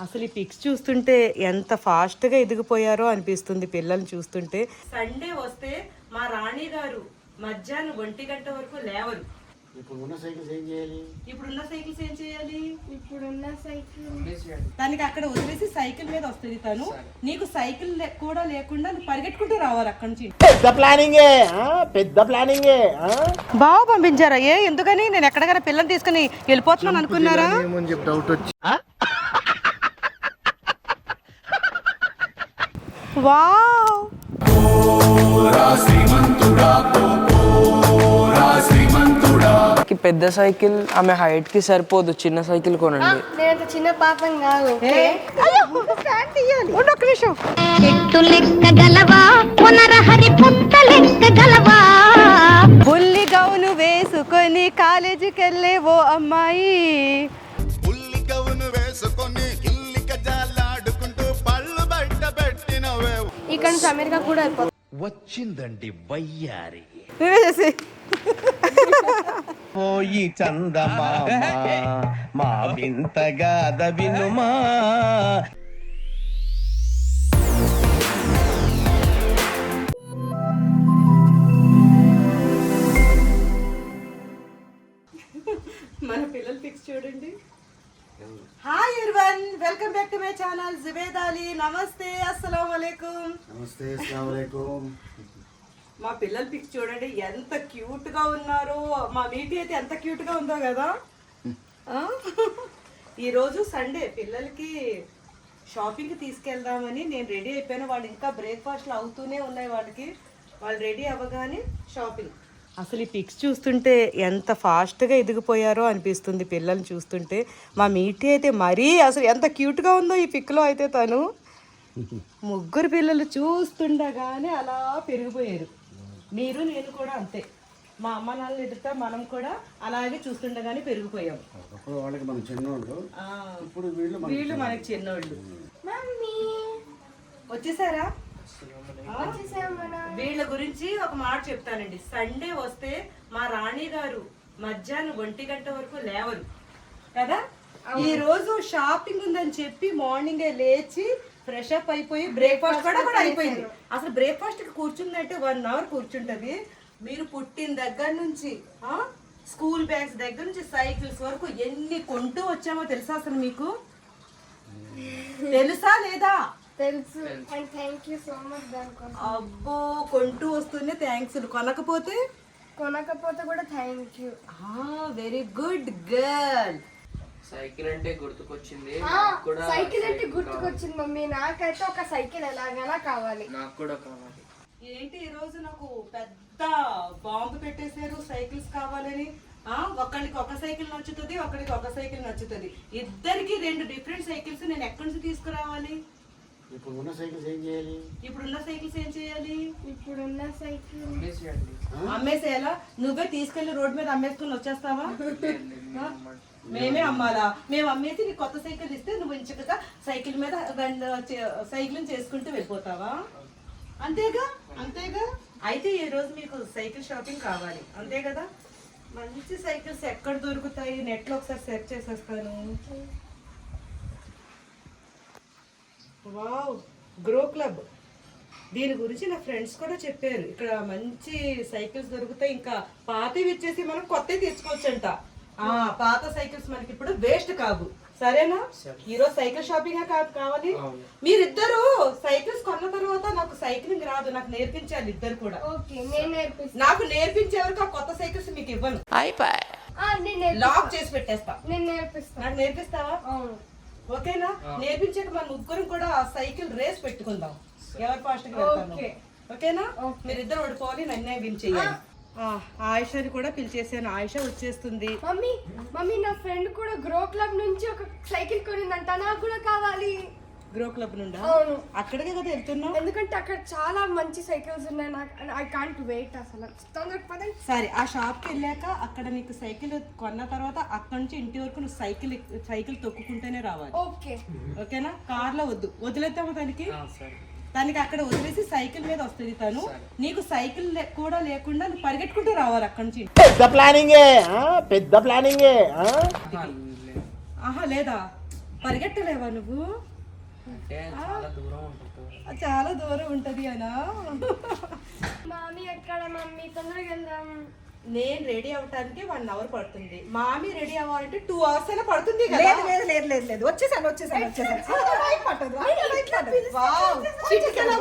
అసలు ఈ పిక్స్ చూస్తుంటే ఎంత ఫాస్ట్గా ఎదిగిపోయారో అనిపిస్తుంది పిల్లల్ని చూస్తుంటే. సండే వస్తే మా రాణి గారు మధ్యాహ్నం ఒంటి గంట వరకు లేవరు. ఇప్పుడు ఉన్న సైకిల్స్ ఏం చేయాలి? ఇప్పుడున్న సైకిల్స్ ఏం చేయాలి? ఇప్పుడున్న సైకిల్. దానికి అక్కడ వదిలేసి సైకిల్ మీద వస్తుంది తను. నీకు సైకిల్ లే- కూడా లేకుండా నువ్వు పరిగెట్టుకుంటూ రావాలి అక్కడి నుంచి. పెద్ద ప్లానింగే పెద్ద ప్లానింగే బాగా పంపించారా ఏ ఎందుకని? నేను ఎక్కడికైనా పిల్లల్ని తీసుకుని వెళ్ళిపోతున్నాను అనుకున్నారా? ఏమని చెప్పి డౌట్ వచ్చి వావ్. కి పెద్ద సైకిల్ ఆమె హైట్కి సరిపోదు. చిన్న సైకిల్ కొనండి. చిన్న పాపం కాదు ఉండు ఒక్క నిమిషం. చెట్టు లెక్క గలవా? పునరహరి పుట్ట లెక్క గలవా? బుల్లి గౌను వేసుకొని కాలేజీకి వెళ్ళే ఓ అమ్మాయి. ఇక్కడ నుంచి అమెరికా కూడా అయిపోతుంది వచ్చిందండి వయ్యారి. నువ్వే చేసి. పోయి చందమామ మా వింతగా వినుమా. మన పిల్లల పిక్స్ చూడండి. Hi everyone welcome back to my channel Zubed Ali నమస్తే అస్సలం వాలేకుం నమస్తే అస్సలం మా పిల్లల పిక్స్ చూడండి ఎంత క్యూట్గా ఉన్నారో. మా మీటి అయితే ఎంత క్యూట్గా ఉందో కదా? ఈరోజు సండే పిల్లలకి షాపింగ్కి తీసుకెళ్దామని నేను రెడీ అయిపోయాను. వాళ్ళు ఇంకా బ్రేక్ఫాస్ట్లు అవుతూనే ఉన్నాయి వాళ్ళకి. వాళ్ళు రెడీ అవ్వగానే షాపింగ్ అసలు ఈ పిక్స్ చూస్తుంటే ఎంత ఫాస్ట్గా ఎదిగిపోయారో అనిపిస్తుంది పిల్లల్ని చూస్తుంటే. మా మీటి అయితే మరీ అసలు ఎంత క్యూట్గా ఉందో ఈ పిక్లో అయితే తను. ముగ్గురు పిల్లలు చూస్తుండగానే అలా పెరిగిపోయారు. మీరు నేను కూడా అంతే. మా అమ్మ నాన్నలు ఎదుట మనం కూడా అలాగే చూస్తుండగానే పెరిగిపోయాం. అప్పుడు వాళ్ళకి మన చిన్నోళ్ళు. ఆ, ఇప్పుడు వీళ్ళు మన వీళ్ళు మనకి చిన్నోళ్ళు. మమ్మీ. వచ్చేసారా? వీళ్ళ గురించి ఒక మాట చెప్తానండి. సండే వస్తే మా రాణి గారు మధ్యాహ్నం ఒంటి గంట వరకు లేవరు. కదా? ఈ రోజు షాపింగ్ ఉందని చెప్పి మార్నింగ్ లేచి ఫ్రెష్ అప్ అయిపోయి బ్రేక్ఫాస్ట్ కూడా కూడా అయిపోయింది. అసలు బ్రేక్ఫాస్ట్కి కూర్చుందంటే వన్ అవర్ కూర్చుంటది. మీరు పుట్టిన దగ్గర నుంచి ఆ స్కూల్ బ్యాగ్స్ దగ్గర నుంచి సైకిల్స్ వరకు ఎన్ని కొంటూ వచ్చామో తెలుసా అసలు మీకు? తెలుసా లేదా? తెలుసు. And thank you so much దానికోసం అబ్బో కొంటూ వస్తూనే థ్యాంక్స్ కొనకపోతే? కొనకపోతే కూడా thank you very good girl cycle అంటే గుర్తుకొచ్చింది. సైకిల్ అంటే గుర్తుకొచ్చింది మమ్మీ. నాకైతే ఒక సైకిల్ ఎలాగైనా కావాలి? నాకు కూడా కావాలి. ఏంటి ఈ రోజు నాకు పెద్ద బాంబు పెట్టేశారు సైకిల్స్ కావాలని? ఆ ఒకళ్ళకి ఒక సైకిల్ నచ్చుతుంది ఒకరికి ఒక సైకిల్ నచ్చుతుంది. ఇద్దరికి రెండు డిఫరెంట్ సైకిల్స్ నేను ఎక్కడి నుంచి తీసుకురావాలి? ఇప్పుడు ఉన్న సైకిల్స్ ఏం చేయాలి? ఇప్పుడున్న సైకిల్స్ ఏం చేయాలి? ఇప్పుడున్న సైకిల్. అమ్మేసేయాలా? నువ్వే తీసుకెళ్ళి రోడ్ మీద అమ్మేసుకుని వచ్చేస్తావా? మేమే అమ్మాలా? మేము అమ్మేసి నీకు కొత్త సైకిల్ ఇస్తే నువ్వు ఇంచకగా సైకిల్ మీద రెండు చే- సైకిల్ చేసుకుంటూ వెళ్ళిపోతావా? అంతేగా? అంతేగా? అయితే ఈ రోజు మీకు సైకిల్ షాపింగ్ కావాలి. అంతే కదా? మంచి సైకిల్స్ ఎక్కడ దొరుకుతాయి? నెట్లో ఒకసారి సెర్చ్ చేసేస్తాను. Wow Grow Club. దీని గురించి నా ఫ్రెండ్స్ కూడా చెప్పారు. ఇక్కడ మంచి సైకిల్స్ దొరుకుతాయి. ఇంకా పాతవి ఇచ్చేసి మనం కొత్తవి తెచ్చుకోవచ్చంట. ఆ పాత సైకిల్స్ మనకి ఇప్పుడు వేస్ట్ కాదు సరేనా? ఈరోజు సైకిల్ షాపింగ్ కాదు కావాలి? మీరిద్దరు సైకిల్స్ కొన్న తర్వాత నాకు సైక్లింగ్ రాదు. నాకు నేర్పించాలి ఇద్దరు కూడా. ఓకే నేను నేర్పిస్తాను నాకు నేర్పించే వరకు ఆ కొత్త సైకిల్స్ మీకు ఇవ్వను. ఆ, నేను నేర్పి- లాక్ చేసి పెట్టేస్తా. నాకు నేర్పిస్తావా? అవును. ఓకేనా? నేర్పించాక మన ముగ్గురం కూడా సైకిల్ రేస్ పెట్టుకుందాం. ఎవరు ఫాస్ట్గా. ఓకేనా? మీరిద్దరు ఓడిపోవాలి నన్నే విన్ చేయాలి. ఆ, ఆయిషని కూడా పిలిచేసాను. ఆయిష వచ్చేస్తుంది. మమ్మీ మమ్మీ నా ఫ్రెండ్ కూడా గ్రో క్లబ్ నుంచి ఒక సైకిల్ కొనిందంట. నాకు కూడా కావాలి. గ్రో క్లబ్ నుండా? అవును. అక్కడికే కదా వెళ్తున్నావు? ఎందుకంటే అక్కడ చాలా మంచి సైకిల్స్ ఉన్నాయి. నాకు ఐ కాంట్ వెయిట్ అసలు. తొందరగా పదండి సరే ఆ షాప్కి వెళ్ళాక అక్కడ నీకు సైకిల్ కొన్న తర్వాత అక్కడ నుంచి ఇంటి వరకు నువ్వు సైకిల్ సైకిల్ తొక్కుకుంటేనే రావాలి. ఓకే. ఓకేనా? కార్లో వద్దు. వదిలేద్దాము దానికి దానికి అక్కడ వదిలేసి సైకిల్ మీద వస్తుంది తను. నీకు సైకిల్ కూడా లేకుండా నువ్వు పరిగెట్టుకుంటూ రావాలి అక్కడ నుంచి పెద్ద ప్లానింగే పెద్ద ప్లానింగే ఆహా లేదా? పరిగెట్టలేవా నువ్వు? చాలా దూరం ఉంటుంది. ఆ, చాలా దూరం ఉంటది అనా? మామీ ఎక్కడ మమ్మీ తొందరగా వెళ్దాం. నేను రెడీ అవటానికి వన్ అవర్ పడుతుంది. మామి రెడీ అవ్వాలంటే టూ అవర్స్ అయినా పడుతుంది కదా. లేదు లేదు లేదు లేదు లేదు. వచ్చేసాను వచ్చేసాను వచ్చేసాను.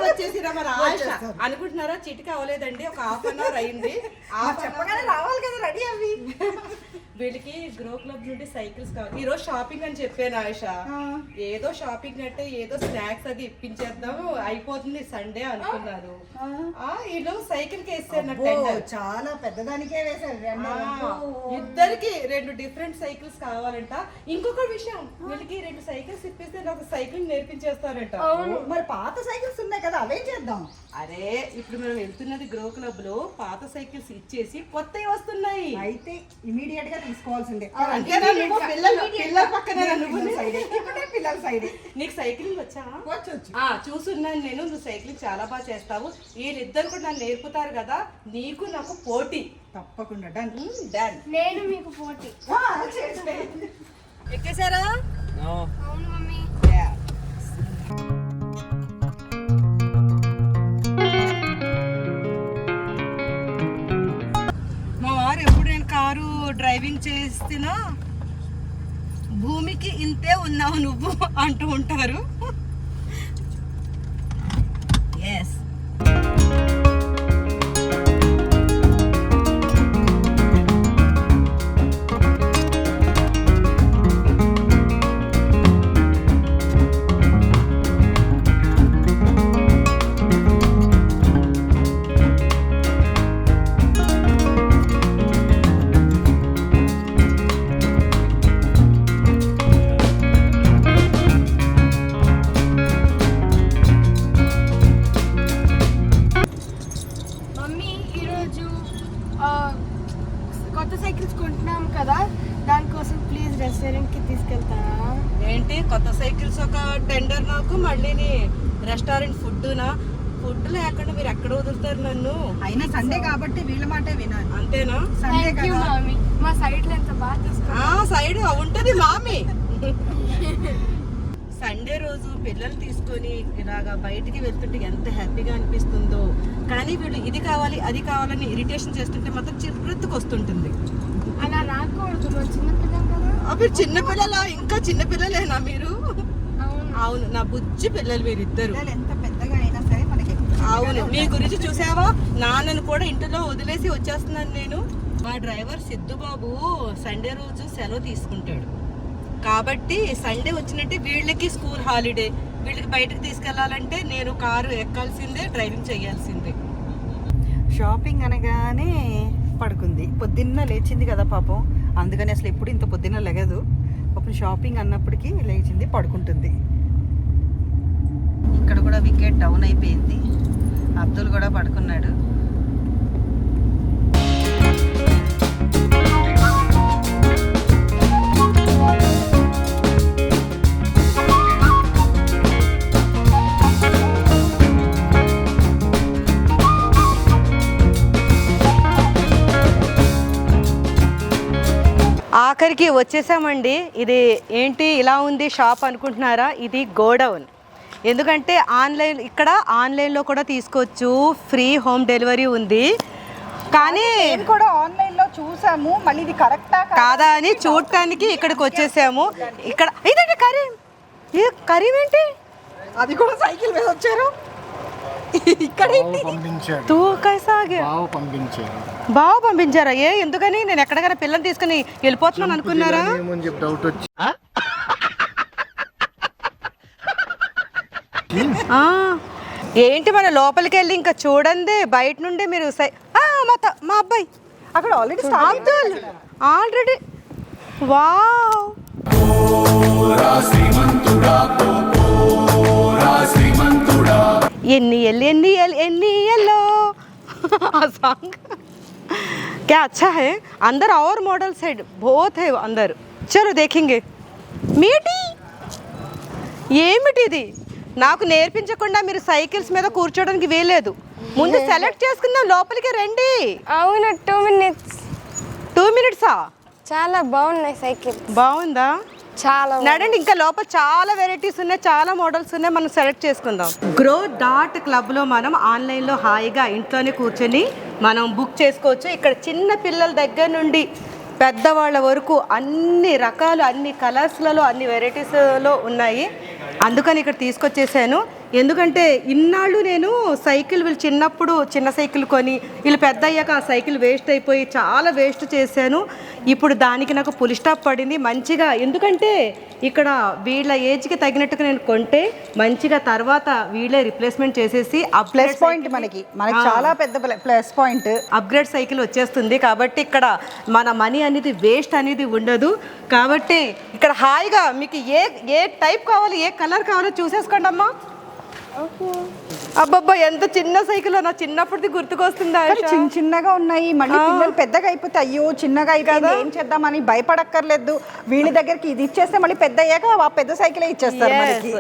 వచ్చేసిరా మరి? ఆశ. అనుకుంటున్నారా? చిటిక అవ్వలేదండి. ఒక హాఫ్ అన్ అవర్ అయింది. చెప్పగానే రావాలి కదా రెడీ అవి వీళ్ళకి గ్రో క్లబ్ నుండి సైకిల్స్ కావాలి. ఈ రోజు షాపింగ్ అని చెప్పాను ఆయుష. ఏదో షాపింగ్ అంటే ఏదో స్నాక్స్ అది ఇప్పించేద్దాం అయిపోతుంది సండే అనుకున్నారు. ఆ, వీళ్ళు సైకిల్కి tender. చాలా పెద్దదానికే ఇద్దరికి రెండు డిఫరెంట్ సైకిల్స్ కావాలంట. ఇంకొక విషయం వీళ్ళకి రెండు సైకిల్స్ ఇప్పిస్తే నాకు సైకిల్ నేర్పించేస్తారంట. మరి పాత సైకిల్స్ ఉన్నాయి కదా అవే చేద్దాం? అరే ఇప్పుడు మనం వెళ్తున్నది గ్రో క్లబ్లో పాత సైకిల్స్ ఇచ్చేసి కొత్తవి వస్తున్నాయి. అయితే ఇమీడియట్గా తీసుకోవాల్సిందే. పిల్లలు పక్కన పిల్లల సైడే నీకు సైక్లింగ్ వచ్చా? ఆ చూసున్నాను నేను నువ్వు సైక్లింగ్ చాలా బాగా చేస్తావు. వీళ్ళిద్దరు కూడా నన్ను నేర్పుతారు కదా నీకు నాకు పోటీ. తప్పకుండా డన్ డన్ నేను మీకు పోటీ. ఎక్కేసారా అవును మమ్మీ. మా వారు ఎప్పుడు నేను కారు డ్రైవింగ్ చేస్తున్నా భూమికి ఇంతే ఉన్నావు నువ్వు అంటూ ఉంటారు. ఎస్ సైడ్ ఉంటది మామి. సండే రోజు పిల్లలు తీసుకొని ఇలాగా బయటికి వెళ్తుంటే ఎంత హ్యాపీగా అనిపిస్తుందో. కానీ వీళ్ళు ఇది కావాలి అది కావాలని ఇరిటేషన్ చేస్తుంటే మాత్రం చిరుకు వస్తుంటుంది అలా రాకూడదు మీరు చిన్న పిల్లలా ఇంకా చిన్న పిల్లలేనా మీరు? అవును. అవును నా బుజ్జి పిల్లలు మీరిద్దరు. ఎంత పెద్దగా అయినా సరే మనకి అవును మీ గురించి చూసావా? నాన్నను కూడా ఇంటిలో వదిలేసి వచ్చేస్తున్నాను నేను. మా డ్రైవర్ సిద్ధుబాబు సండే రోజు సెలవు తీసుకుంటాడు. కాబట్టి సండే వచ్చినట్టే వీళ్ళకి స్కూల్ హాలిడే. వీళ్ళకి బయటకు తీసుకెళ్ళాలంటే నేను కారు ఎక్కాల్సిందే డ్రైవింగ్ చేయాల్సిందే. షాపింగ్ అనగానే పడుకుంది. పొద్దున్న లేచింది కదా పాపం. అందుకని అసలు ఎప్పుడు ఇంత పొద్దున్న లెగదు. పాపం షాపింగ్ అన్నప్పటికీ లేచింది పడుకుంటుంది. ఇక్కడ కూడా వికెట్ డౌన్ అయిపోయింది. అబ్దుల్ కూడా పడుకున్నాడు. ఆఖరికి వచ్చేసామండి. ఇది ఏంటి ఇలా ఉంది షాప్ అనుకుంటున్నారా? ఇది గోడౌన్. ఎందుకంటే ఆన్లైన్ ఇక్కడ ఆన్లైన్లో కూడా తీసుకోవచ్చు. ఫ్రీ హోమ్ డెలివరీ ఉంది. కానీ కూడా ఆన్లైన్లో చూసాము. మళ్ళీ ఇది కరెక్టా కాదా అని చూడటానికి ఇక్కడికి వచ్చేసాము. ఇక్కడ ఇదండి కరీం. ఇది కరీం ఏంటి? అది కూడా సైకిల్ మీద వచ్చారు. ఇక్కడ ఏంటి? పంపించాడు. తూ కైసా ఆగే? బావ పంపించారా? ఏ ఎందుకని? నేను ఎక్కడికైనా పిల్లల్ని తీసుకుని వెళ్ళిపోతున్నాను అనుకున్నారా? డౌట్ వచ్చి. ఆ, ఏంటి మన లోపలికి వెళ్ళి ఇంకా చూడండి బయట నుండి మీరు సై- ఆ, మా త- మా అబ్బాయి. అక్కడ ఆల్రెడీ అబ్దుల్ ఆల్రెడీ వావ్. ఎన్ని ఎల్ ఎన్ని ఎల్ ఎన్ని ఎల్లో? ఆ సాంగ్. क्या अच्छा है अंदर और मॉडल्स है बहुत है अंदर चलो देखेंगे మీటి ఏమిటి ఇది నాకు నేర్పించకుండా మీరు సైకిల్స్ మీద కూర్చోడానికి వీల్లేదు ముందు సెలెక్ట్ చేసుకుందాం లోపలికి రండి అవును టూ మినిట్స్ టూ మినిట్సా చాలా బాగున్నాయి సైకిల్ బాగుందా చాలా నడండి ఇంకా లోపల చాలా వెరైటీస్ ఉన్నాయి చాలా మోడల్స్ ఉన్నాయి. మనం సెలెక్ట్ చేసుకుందాం. గ్రో డాట్ క్లబ్లో మనం ఆన్లైన్లో హాయిగా ఇంట్లోనే కూర్చొని మనం బుక్ చేసుకోవచ్చు. ఇక్కడ చిన్న పిల్లల దగ్గర నుండి పెద్దవాళ్ళ వరకు అన్ని రకాలు అన్ని కలర్స్లలో అన్ని వెరైటీస్లో ఉన్నాయి. అందుకని ఇక్కడ తీసుకొచ్చేసాను. ఎందుకంటే ఇన్నాళ్ళు నేను సైకిల్ వీళ్ళు చిన్నప్పుడు చిన్న సైకిల్ కొని వీళ్ళు పెద్ద అయ్యాక ఆ సైకిల్ వేస్ట్ అయిపోయి చాలా వేస్ట్ చేశాను. ఇప్పుడు దానికి నాకు పులి స్టాప్ పడింది మంచిగా. ఎందుకంటే ఇక్కడ వీళ్ళ ఏజ్కి తగినట్టుగా నేను కొంటే మంచిగా తర్వాత వీళ్ళే రిప్లేస్మెంట్ చేసేసి ప్లస్ పాయింట్ మనకి. మనకి చాలా పెద్ద ప్లస్ పాయింట్. అప్గ్రేడ్ సైకిల్ వచ్చేస్తుంది కాబట్టి ఇక్కడ మన మనీ అనేది వేస్ట్ అనేది ఉండదు. కాబట్టి ఇక్కడ హాయిగా మీకు ఏ ఏ టైప్ కావాలి ఏ కలర్ కావాలో చూసేసుకోండి అమ్మా అబ్బబ్బా ఎంత చిన్న సైకిల్ నా చిన్నప్పటిది గుర్తుకొస్తుంది. చిన్న చిన్నగా ఉన్నాయి. మళ్ళీ పిల్లలు పెద్దగా అయిపోతే అయ్యో చిన్నగా అయిపోయింది ఏం చేద్దామని భయపడక్కర్లేదు. వీళ్ళ దగ్గరికి ఇది ఇచ్చేస్తే మళ్ళీ పెద్ద అయ్యాక ఆ పెద్ద సైకిలే ఇచ్చేస్తారు మనకి.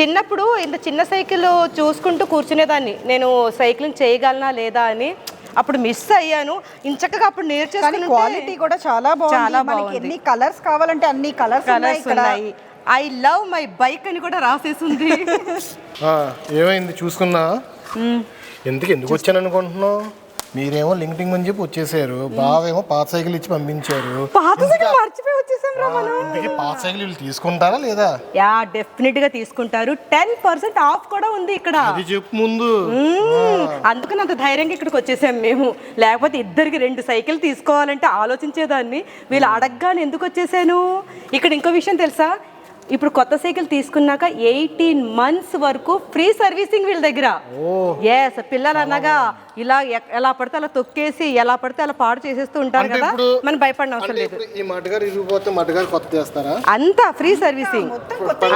చిన్నప్పుడు ఇంత చిన్న సైకిల్ చూసుకుంటూ కూర్చునేదాన్ని. నేను సైక్లింగ్ చేయగలనా లేదా అని. అప్పుడు మిస్ అయ్యాను. ఇంచక్కగా అప్పుడు కానీ నేర్చేసుకుని క్వాలిటీ కూడా చాలా బాగుంది. చాలా మనకి. ఎన్ని కలర్స్ కావాలంటే అన్ని కలర్స్ ఉన్నాయి. ఐ లవ్ మై బైక్ అని కూడా రాసేసింది. ఏమైంది? చూసుకున్నా? ఎందుకు ఎందుకు వచ్చాను అనుకుంటున్నావు? మీరేమో లింక్డింగ్ అని చెప్పి వచ్చేసారు. బావేమో పాత సైకిల్ ఇచ్చి పంపించారు. పాత సైకిల్ మర్చిపోయి వచ్చేసాం రా మనం. పాత సైకిల్ వీళ్ళు తీసుకుంటారా లేదా? యా డెఫినెట్గా తీసుకుంటారు. టెన్ పర్సెంట్ ఆఫ్ కూడా ఉంది ఇక్కడ. అది చెప్పు ముందు. అందుకని అంత ధైర్యంగా ఇక్కడికి వచ్చేసాం మేము. లేకపోతే ఇద్దరికి రెండు సైకిల్ తీసుకోవాలంటే ఆలోచించేదాన్ని. వీళ్ళు అడగగానే ఎందుకు వచ్చేసాను? ఇక్కడ ఇంకో విషయం తెలుసా? ఇప్పుడు కొత్త సైకిల్ తీసుకున్నాక ఎయిటీన్ మంత్స్ వరకు ఫ్రీ సర్వీసింగ్ వీళ్ళ దగ్గర. ఎస్ పిల్లలు అనగా ఇలా ఎలా పడితే అలా తొక్కేసి ఎలా పడితే అలా పాడు చేసేస్తూ ఉంటారు కదా మనం భయపడిన అవసరం అంటే లేదు. ఇప్పుడు ఈ మటగారు ఇరిగిపోతే మటగారు కొత్త చేస్తారా? అంతా ఫ్రీ సర్వీసింగ్.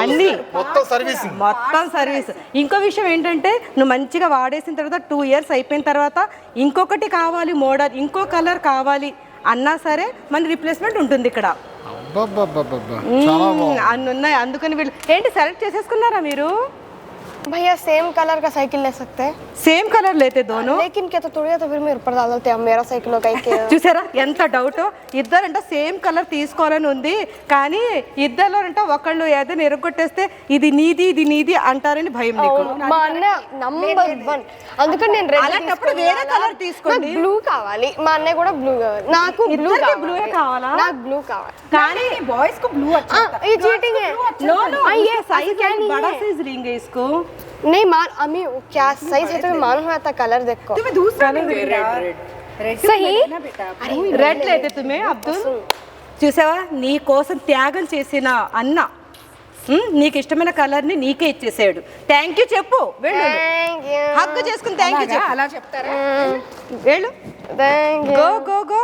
అన్నీ. మొత్తం సర్వీసింగ్. మొత్తం సర్వీస్. ఇంకో విషయం ఏంటంటే నువ్వు మంచిగా వాడేసిన తర్వాత టూ ఇయర్స్ అయిపోయిన తర్వాత ఇంకొకటి కావాలి మోడల్ ఇంకో కలర్ కావాలి. అన్నా సరే మన రిప్లేస్మెంట్ ఉంటుంది ఇక్కడ. అబ్బబ్బబ్బబ్బబ్బా. చాలా మ్మ్, అన్ని ఉన్నాయి. అందుకని వీళ్ళు ఏంటి సెలెక్ట్ చేసేసుకున్నారా మీరు? भैया सेम कलर का साइकिल ले सकते हैं సేమ్ కలర్ లేతే దోను लेकिन क्या तो थोड़ी तो फिर मेरे ऊपर डाल देते हैं मेरा साइकिल होगा कि చూసారా ఎంత డౌట్ ఇద్దరంట సేమ్ కలర్ తీసుకోవాలని ఉంది కానీ ఇద్దరులోనంట ఒకళ్ళు ఏదైనా ఎరగొట్టేస్తే ఇది నీది ఇది నీది అంటారని భయం నీకు మా అన్న నంబర్ వన్ అందుకని నేను రెడ్ అలాంటప్పుడు వేరే colour తీసుకోండి. బ్లూ కావాలి మా అన్నయ్య కూడా బ్లూ కావాలి నాకు బ్లూ ఇద్దరికీ కావాలి blue ఏ కావాలా? నాకు బ్లూ కావాలి కానీ బాయ్స్ కు బ్లూ हाँ, ये चीटिंग है नो नो हाँ, ये साइज क्या नहीं बड़ा है साइज लेंगे इसको नहीं मान अम्मी वो क्या साइज है तो मैं मालूम है था कलर देखो तुम्हें दूसरा नहीं रेड सही రెడ్ లేదే తుమే అబ్దుల్ చూసావా నీ కోసం త్యాగం చేసిన అన్న ఉమ్, నీకు ఇష్టమైన కలర్ ని నీకే ఇచ్చేసాడు థ్యాంక్ యూ చెప్పు వెళ్ళు थैंक यू హక్కు చేసుకుని థ్యాంక్ యూ చెప్పు అలా చెప్తారా వెళ్ళు thank you go go go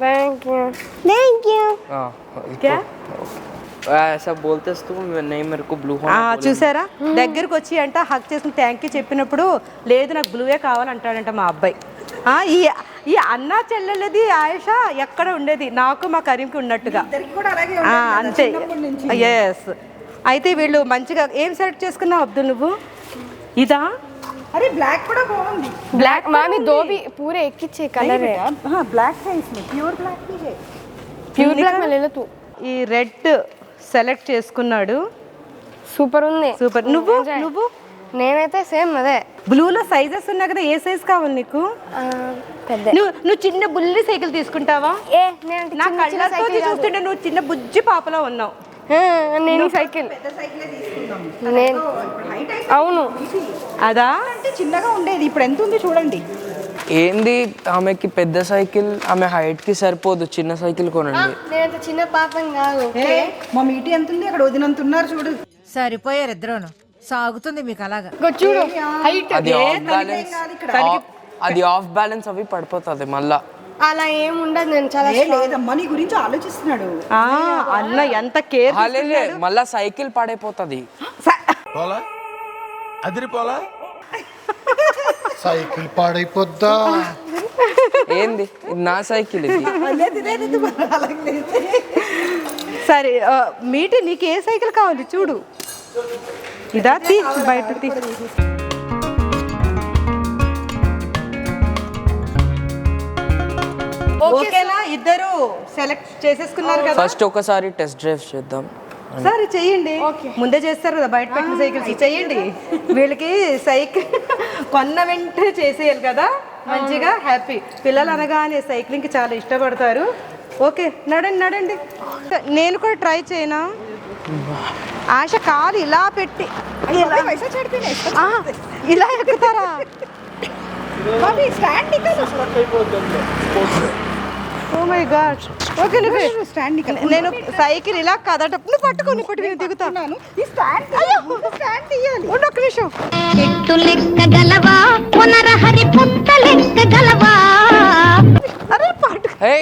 thank you thank you हाँ, क्या? ऐसा बोलते तू नहीं मेरे को ब्लू ఆ, చూసారా దగ్గరకు వచ్చి అంట హక్ చేసుకుని థ్యాంక్ యూ చెప్పినప్పుడు లేదు నాకు బ్లూవే కావాలంటాడంట మా అబ్బాయి ఆ, ఈ ఈ అన్న చెల్లెలది ఆయుష ఎక్కడ ఉండేది నాకు మా కరీంకి ఉన్నట్టుగా ఇద్దరికి కూడా అలాగే ఆ, ఉండేది కదా, అంతే చిన్నప్పటి నుంచి. ఎస్ అయితే వీళ్ళు మంచిగా ఏం సెలెక్ట్ చేసుకున్నావు అబ్దుల్ నువ్వు ఇదా अरे ब्लैक కూడా బాగుంది ब्लैक मामी दो भी पूरे एक ही छह कलर है हाँ ब्लैक है इसमें प्योर ब्लैक भी है प्योर ब्लैक में ले लो तू ఈ రెడ్ సెలెక్ట్ చేసుకున్నాడు. సూపర్ ఉంది. సూపర్. నువ్వు? నువ్వు? నేనైతే సేమ్ అదే. బ్లూలో సైజెస్ ఉన్నాయి కదా ఏ సైజ్ కావాలి నీకు? పెద్ద. నువ్వు నువ్వు చిన్న బుల్లి సైకిల్ తీసుకుంటావా? ఏ నేను నా కళ్ళతో. చూస్తుంటే నువ్వు చిన్న బుజ్జి పాపలా ఉన్నావు. నేను సైకిల్ నేను అవును. అదా? అంటే చిన్నగా ఉండేది. ఇప్పుడు ఎంత ఉంది చూడండి. ఏంది? ఆమెకి పెద్ద సైకిల్ ఆమె హైట్కి సరిపోదు. చిన్న సైకిల్ కొనండి. నేనంత చిన్న పాపం కాదు ఏ, మా మీటి ఎంత ఉంది అక్కడ వదినంత ఉన్నారు చూడు. సరిపోయారు ఇద్దరును. సాగుతుంది మీకు అలాగా. ఇగో చూడు హైట్ అది ఆఫ్ బ్యాలెన్స్ అది ఆఫ్ బ్యాలెన్స్ అవి పడిపోతుంది మళ్ళా. అలా ఏం ఉండదు నేను చాలా ఏ లేదమ్మా నీ గురించి ఆలోచిస్తున్నాడు. ఆ, అన్న ఎంత కేర్ మళ్ళా సైకిల్ పడైపోతుంది. పోలా? అదిరిపోలా? సైకిల్ పాడైపోద్దా? ఏంది? ఇది నా సైకిల్ ఇది. సరే మీటి నీకు ఏ సైకిల్ కావాలి చూడు. ఇదా తీ బయట తీ. ఓకేనా? ఇద్దరు సెలెక్ట్ చేసేసుకున్నారు కదా? ఫస్ట్ ఒకసారి టెస్ట్ డ్రైవ్ చేద్దాం. సరే చెయ్యండి ముందే చేస్తారు కదా బయట పెట్టిన సైకిల్స్. చెయ్యండి వీళ్ళకి సైకిల్ కొన్న వెంటనే చేసేయాలి కదా. మంచిగా హ్యాపీ. పిల్లలు అనగానే సైక్లింగ్కి చాలా ఇష్టపడతారు. ఓకే నడండి నడండి. నేను కూడా ట్రై చేయనా? ఆశ కాలు ఇలా పెట్టి. ఇలా ఎక్కుతారా? ఓ మై గాడ్ ఓకే నువ్వు స్టాండ్ నేను సైకిల్ ఇలా కదట. నువ్వు పట్టుకో నువ్వు పట్టుకో నేను దిగుతాను ఈ స్టాండ్ అయ్యో! స్టాండ్ తీయాలి ఉండు ఒక్క నిమిషం. చెట్టు పునరహరి అరే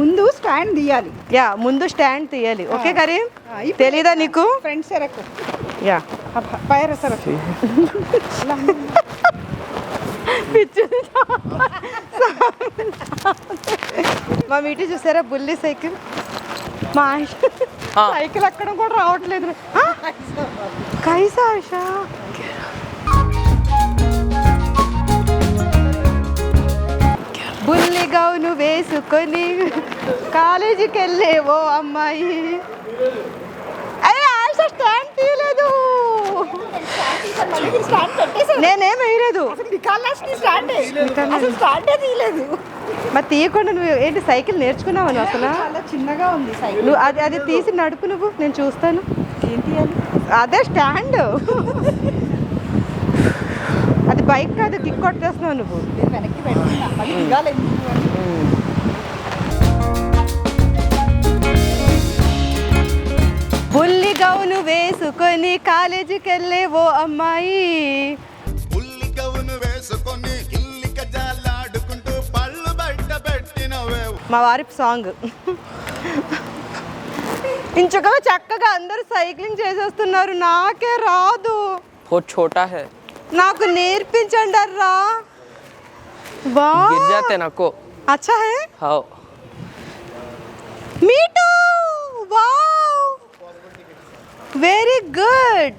ముందు స్టాండ్ తీయాలి. యా ముందు స్టాండ్ తీయాలి. ఓకే కరీం తెలీదా నీకు? Friends ఎరకు yeah పైర సరకు. మా మీటి చూసారా? బుల్లి సైకిల్. మా. సైకిల్ ఎక్కడం కూడా రావట్లేదు. ఆ? కైసా ఆశ బుల్లి గౌను వేసుకొని కాలేజీకి వెళ్ళేవో అమ్మాయి. స్టాండ్ తీయలేదు. నేనేం వేయలేదు. మరి తీయకుండా నువ్వు ఏంటి సైకిల్ నేర్చుకున్నావు నువ్వు అసలు? చిన్నగా ఉంది సైకిల్. నువ్వు అది అది తీసి నడుపు నువ్వు నేను చూస్తాను. అదే స్టాండ్. అది బైక్ కాదు కిక్ కొట్టేస్తున్నావు నువ్వు. వెనక్కి బుల్లి గౌను వేసుకొని కాలేజీకి వెళ్ళే ఓ అమ్మాయి. బుల్లి గౌను వేసుకొని ఇల్లిక జాలాడుకుంటూ పళ్ళు బయట పెట్టినవే. మా వారి సాంగ్. ఇంచగా చక్కగా అందరూ సైక్లింగ్ చేసేస్తున్నారు. నాకే రాదు. ఓ చోటా హే. నాకు నేర్పించండి అర్రా. వా. గిర్ జాతే నాకో. అచ్చా హే. హౌ. మీ టూ వా. Very good.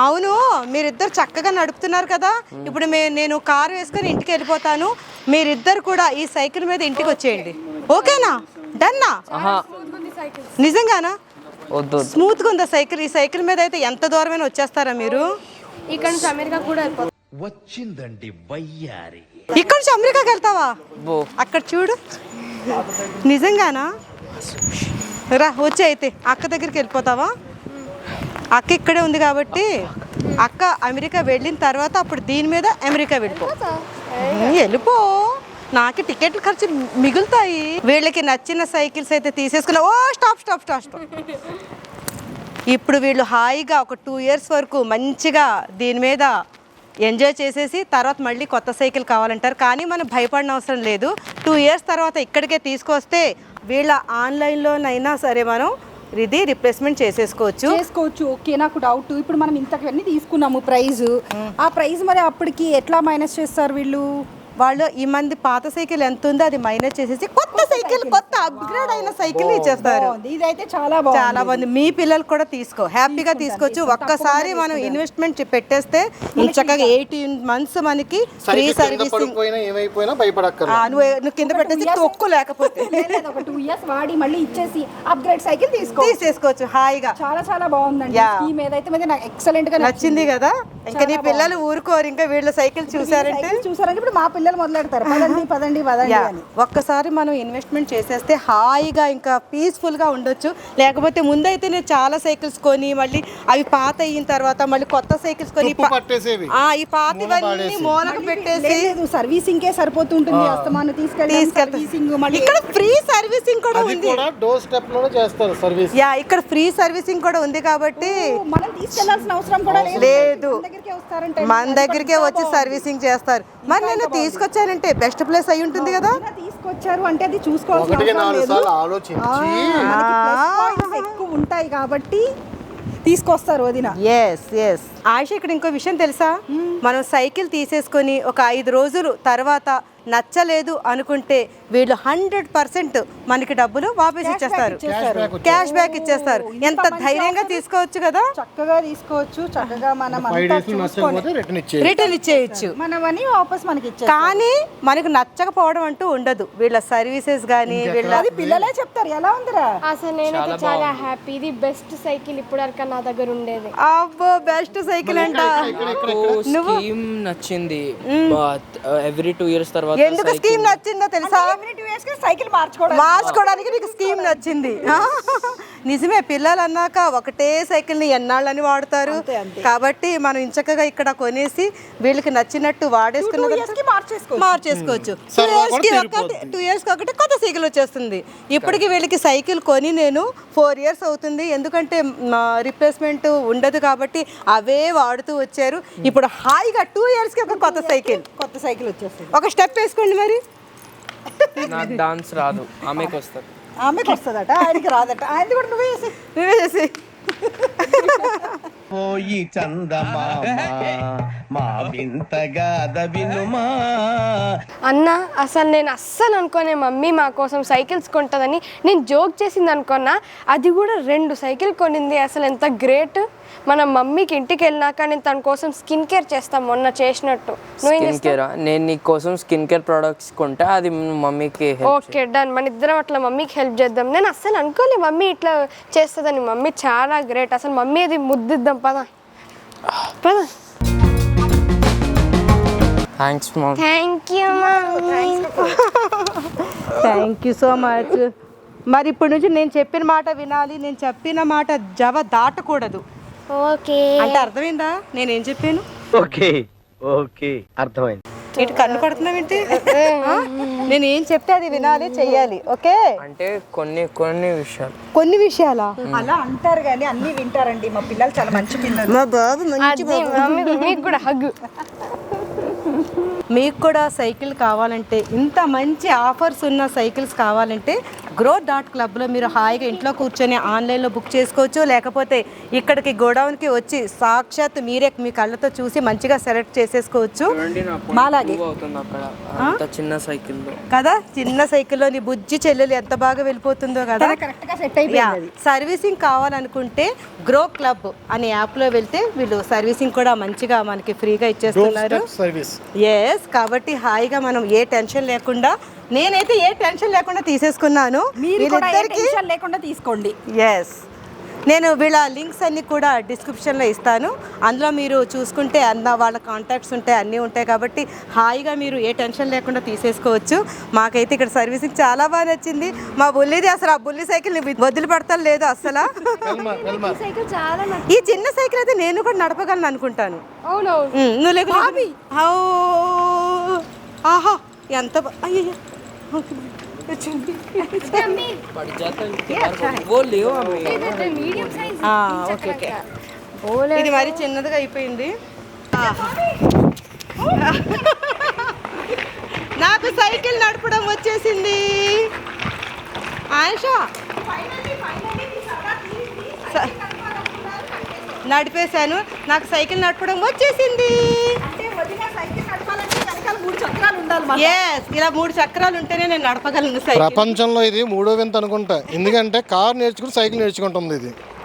అవును మీరిద్దరు చక్కగా నడుపుతున్నారు కదా. ఇప్పుడు మే నేను కారు వేసుకొని ఇంటికి వెళ్ళిపోతాను. మీరిద్దరు కూడా ఈ సైకిల్ మీద ఇంటికి వచ్చేయండి. ఓకేనా? డన్నా? నిజంగానా? వద్దు వద్దు. స్మూత్గా ఉందా సైకిల్? ఈ సైకిల్ మీద అయితే ఎంత దూరమైనా వచ్చేస్తారా మీరు? ఇక్కడ నుంచి అమెరికా కూడా వచ్చిందండి వయ్యారి. ఇక్కడ నుంచి అమెరికాకి వెళ్తావా? అక్కడ చూడు. నిజంగానా? రా వచ్చి అయితే. అక్క దగ్గరికి వెళ్ళిపోతావా? అక్క ఇక్కడే ఉంది కాబట్టి అక్క అమెరికా వెళ్ళిన తర్వాత అప్పుడు దీని మీద అమెరికా వెళ్ళిపో. వెళ్ళిపో. నాకు టికెట్ ఖర్చు మిగులుతాయి. వీళ్ళకి నచ్చిన సైకిల్స్ అయితే తీసేసుకున్నా. Oh stop stop stop stop. ఇప్పుడు వీళ్ళు హాయిగా ఒక టూ ఇయర్స్ వరకు మంచిగా దీని మీద ఎంజాయ్ చేసేసి తర్వాత మళ్ళీ కొత్త సైకిల్ కావాలంటారు. కానీ మనం భయపడిన అవసరం లేదు. టూ ఇయర్స్ తర్వాత ఇక్కడికే తీసుకొస్తే వీళ్ళ ఆన్లైన్లోనైనా సరే మనం ఇది రిప్లేస్మెంట్ చేసేసుకోవచ్చు. చేసుకోవచ్చు. ఓకే నాకు డౌట్. ఇప్పుడు మనం ఇంతకన్నీ తీసుకున్నాము ప్రైజ్. ఆ ప్రైజ్ మరి అప్పటికి ఎట్లా మైనస్ చేస్తారు వీళ్ళు? వాళ్ళు ఈ మంది పాత సైకిల్ ఎంత ఉందో అది మైనస్ చేసేసి కొత్త సైకిల్ కొత్త అప్గ్రేడ్ అయిన సైకిల్ ఇచ్చేస్తారు. బాగుంది. ఇదైతే చాలా బాగుంది. చాలా మంది మీ పిల్లలు కూడా తీసుకో. హ్యాపీగా తీసుకోవచ్చు. ఒక్కసారి మనం ఇన్వెస్ట్మెంట్ పెట్టేస్తే చక్కగా ఎయిటీన్ మంత్స్ మనకి ఫ్రీ సర్వీసింగ్ భయపడక్కర్లేదు నువ్వు నువ్వు కింద పెట్టేసి తొక్కు లేకపోతే. లేదు, లేదు, ఒక టూ ఇయర్స్ వాడి మళ్ళీ ఇచ్చేసి అప్గ్రేడ్ సైకిల్ తీసుకో. తీసేసుకోవచ్చు. హాయిగా. చాలా చాలా బాగుందండి. స్కీమ్ ఏదైతే నాకు ఎక్సలెంట్గా నచ్చింది కదా? ఇంకా నీ పిల్లలు ఊరుకోరు. ఇంకా వీళ్ళ సైకిల్ చూసారంటే చూసారంటే ఇప్పుడు మా పిల్లలు మొదలెడతారు. పదండి పదండి పదండి అని. ఒక్కసారి మనం ఇన్వెస్ట్మెంట్ చేసేస్తే హాయిగా ఇంకా పీస్ఫుల్గా ఉండొచ్చు. లేకపోతే ముందైతే నేను చాలా సైకిల్స్ కొని మళ్ళీ అవి పాత అయిన తర్వాత మళ్ళీ కొత్త సైకిల్స్ కొని ఈ పాతవన్నీ మూలకు పెట్టేసి లేదు సర్వీసింగ్ కే సరిపోతుంటుంది. అస్తమాను తీసుకెళ్ళి సర్వీసింగ్ తీసుకెళ్తా మళ్ళీ ఇక్కడ ఫ్రీ సర్వీసింగ్ కూడా అది ఉంది. కూడా డోర్ స్టెప్లోనే చేస్తారు సర్వీస్ యా ఇక్కడ ఫ్రీ సర్వీసింగ్ కూడా ఉంది కాబట్టి మనం తీసుకెళ్ళాల్సిన అవసరం కూడా లేదు. లేదు. మన దగ్గరికే వస్తారంటే మన దగ్గరికే వచ్చి సర్వీసింగ్ చేస్తారు. మరి నేను తీసుకొచ్చానంటే బెస్ట్ ప్లేస్ అయి ఉంటుంది కదా? తీసుకొచ్చారు అంటే అది చూసుకోవాల్సిన అవసరం లేదు. మనకి ఎక్కువ ఉంటాయి కాబట్టి తీసుకొస్తారు వదిన. ఎస్ ఎస్ ఆయుష ఇక్కడ ఇంకో విషయం తెలుసా? మనం సైకిల్ తీసేసుకొని ఒక ఐదు రోజులు తర్వాత నచ్చలేదు అనుకుంటే వీళ్ళు హండ్రెడ్ పర్సెంట్ మనకి డబ్బులు వాపస్ ఇచ్చేస్తారు. క్యాష్ బ్యాక్ ఇచ్చేస్తారు. ఎంత ధైర్యంగా తీసుకోవచ్చు కదా? చక్కగా తీసుకోవచ్చు. చక్కగా మనం చూసుకొని నచ్చకపోతే రిటర్న్ ఇచ్చేయి రిటర్న్ ఇచ్చేయచ్చు. మనమని వాపస్ మనకి ఇచ్చేస్తారు. కానీ మనకు నచ్చకపోవడం అంటూ ఉండదు. వీళ్ళ సర్వీసెస్ కానీ వీళ్ళ అది పిల్లలే చెప్తారు. ఎలా ఉందిరా? అసలు నేనైతే చాలా హ్యాపీ ఇది బెస్ట్ సైకిల్ ఇప్పుడు వరకు నా దగ్గర ఉండేది. అబ్బో బెస్ట్ సైకిల్ అంట. స్కీమ్ నచ్చింది. ఎవ్రీ టూ ఇయర్స్ తర్వాత ఎందుకు స్కీమ్ నచ్చిందో తెలుసా? టూ ఇయర్స్కి సైకిల్ మార్చుకోవడం మార్చుకోవడానికి నీకు స్కీమ్ నచ్చింది. నిజమే పిల్లలు అన్నాక ఒకటే సైకిల్ని ఎన్నాళ్ళని వాడతారు. కాబట్టి మనం ఇంచక్కగా ఇక్కడ కొనేసి వీళ్ళకి నచ్చినట్టు వాడేసుకున్న మార్చేసుకోవచ్చు. మార్చేసుకోవచ్చు. టూ సరదా ఇయర్స్ కూడా కి ఒకటి. టూ ఇయర్స్కి ఒకటి కొత్త సైకిల్ వచ్చేస్తుంది. ఇప్పటికి వీళ్ళకి సైకిల్ కొని నేను ఫోర్ ఇయర్స్ అవుతుంది. ఎందుకంటే రిప్లేస్మెంట్ ఉండదు కాబట్టి అవే వాడుతూ వచ్చారు. ఇప్పుడు హాయిగా టూ ఇయర్స్కి ఒక కొత్త సైకిల్. కొత్త సైకిల్ వచ్చేస్తుంది. ఒక స్టెప్ వేసుకోండి మరి. నాకు డాన్స్ రాదు. ఆమెకి వస్తుంది. ఆమెకు వస్తుందట ఆయనకి రాదట. ఆయనది కూడా నువ్వే చేసి నువ్వే చేసి పోయి చందమామ మా వింతగా వినుమా. అన్న అసలు నేను అస్సలు అనుకోనే మమ్మీ మా కోసం సైకిల్స్ కొంటుందని నేను జోక్ చేసింది అనుకున్నా అది కూడా రెండు సైకిల్ కొనింది అసలు ఎంత గ్రేట్? మన మమ్మీకి ఇంటికి వెళ్ళినాక నేను తన కోసం స్కిన్ కేర్ చేస్తాం మొన్న చేసినట్టు. నువ్వేం స్కిన్ కేర్? నేను నీ కోసం స్కిన్ కేర్ ప్రొడక్ట్స్ కొంటే అది మమ్మీకి ఓకే డన్. మన ఇద్దరం అట్లా మమ్మీకి హెల్ప్ చేద్దాం. నేను అస్సలు అనుకోలే మమ్మీ ఇట్లా చేస్తుందని. మమ్మీ చాలా గ్రేట్. అసలు మమ్మీ అది ముద్దిద్దాం పద. పద. Thanks mom thank you mummy thank you so much మరి ఇప్పటి నుంచి నేను చెప్పిన మాట వినాలి నేను చెప్పిన మాట జవ దాటకూడదు. ఓకే. అంటే అర్థమైందా? నేనేం చెప్పాను? ఓకే ఓకే అర్థమైంది. ఇటు కన్ను పడుతున్నావేంటి ఆ? నేను ఏం చెప్తే అది వినాలి చెయ్యాలి. ఓకే? అంటే కొన్ని కొన్ని విషయాలు. కొన్ని విషయాలా? అలా అంటారు కానీ అన్ని వింటారండి. మా పిల్లలు చాలా మంచి పిల్లలు. మా బాబు మంచి మీకు కూడా హగ్గు మీకు కూడా సైకిల్ కావాలంటే ఇంత మంచి ఆఫర్స్ ఉన్న సైకిల్స్ కావాలంటే గ్రో డాట్ క్లబ్లో మీరు హాయిగా ఇంట్లో కూర్చొని ఆన్లైన్లో బుక్ చేసుకోవచ్చు. లేకపోతే ఇక్కడికి గోడౌన్కి వచ్చి సాక్షాత్ మీరే మీ కళ్ళతో చూసి మంచిగా సెలెక్ట్ చేసేసుకోవచ్చు. చూడండి నా మాలాగే. చిన్న సైకిల్లో కదా? చిన్న సైకిల్లో నీ బుజ్జి చెల్లెలు ఎంత బాగా వెళ్ళిపోతుందో కదా? కరెక్ట్గా సెట్ అయిపోయింది అది. సర్వీసింగ్ కావాలనుకుంటే గ్రో క్లబ్ అనే యాప్లో వెళ్తే వీళ్ళు సర్వీసింగ్ కూడా మంచిగా మనకి ఫ్రీగా ఇచ్చేస్తున్నారు. సర్వీస్ ఎస్ కాబట్టి హాయిగా మనం ఏ టెన్షన్ లేకుండా నేనైతే ఏ టెన్షన్ లేకుండా తీసేసుకున్నాను. లేకుండా తీసుకోండి. ఎస్ నేను వీళ్ళ లింక్స్ అన్ని కూడా డిస్క్రిప్షన్లో ఇస్తాను. అందులో మీరు చూసుకుంటే అన్న వాళ్ళ కాంటాక్ట్స్ ఉంటాయి అన్నీ ఉంటాయి కాబట్టి హాయిగా మీరు ఏ టెన్షన్ లేకుండా తీసేసుకోవచ్చు. మాకైతే ఇక్కడ సర్వీసింగ్ చాలా బాగా నచ్చింది. మా బుల్లిది అసలు ఆ బుల్లి సైకిల్ వదిలిపెడతాను లేదు అసలు. సైకిల్ చాలా నాకు ఈ చిన్న సైకిల్ అయితే నేను కూడా నడపగలను అనుకుంటాను. నువ్వు ఆహా ఎంత ఓకే ఓకే ఇది మరి చిన్నదిగా అయిపోయింది. నాకు సైకిల్ నడపడం వచ్చేసింది. ఆయుష. స- నడిపేశాను. నాకు సైకిల్ నడపడం వచ్చేసింది. ఇలా మూడు చక్రాలు ఉంటేనే నేను నడపగలను సైకిల్. ప్రపంచంలో ఇది మూడో వింత అనుకుంటా. ఎందుకంటే కార్ నేర్చుకుని సైకిల్ నేర్చుకుంటుంది ఇది.